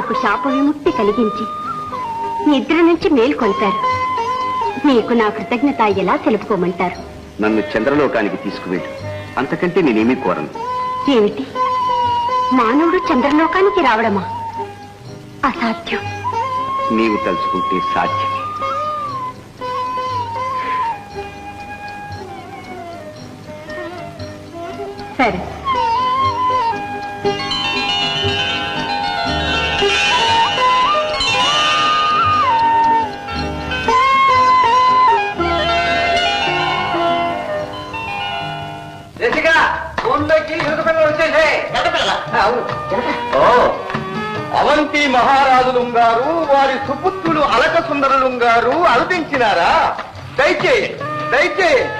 నాకు శాప విముక్తి కలిగించి నిద్ర నుంచి మేల్కొల్పారు మీకు నా కృతజ్ఞత ఎలా తెలుపుకోమంటారు? నన్ను చంద్రలోకానికి తీసుకువెళ్ళు. అంతకంటే నేనేమీ కోరను. ఏమిటి? మానవుడు చంద్రలోకానికి రావడమా? అసాధ్యం. నీవు తలుచుకుంటే సాధ్యమే. సరే. జసిక ఫోన్లోకి ఎదురు పిల్లలు వచ్చేసే అవును. ఓ అవంతి మహారాజులుంగారు వారి సుపుత్రులు అలక సుందరులుంగారు అరుదించినారా దయచేయండి దయచేయండి.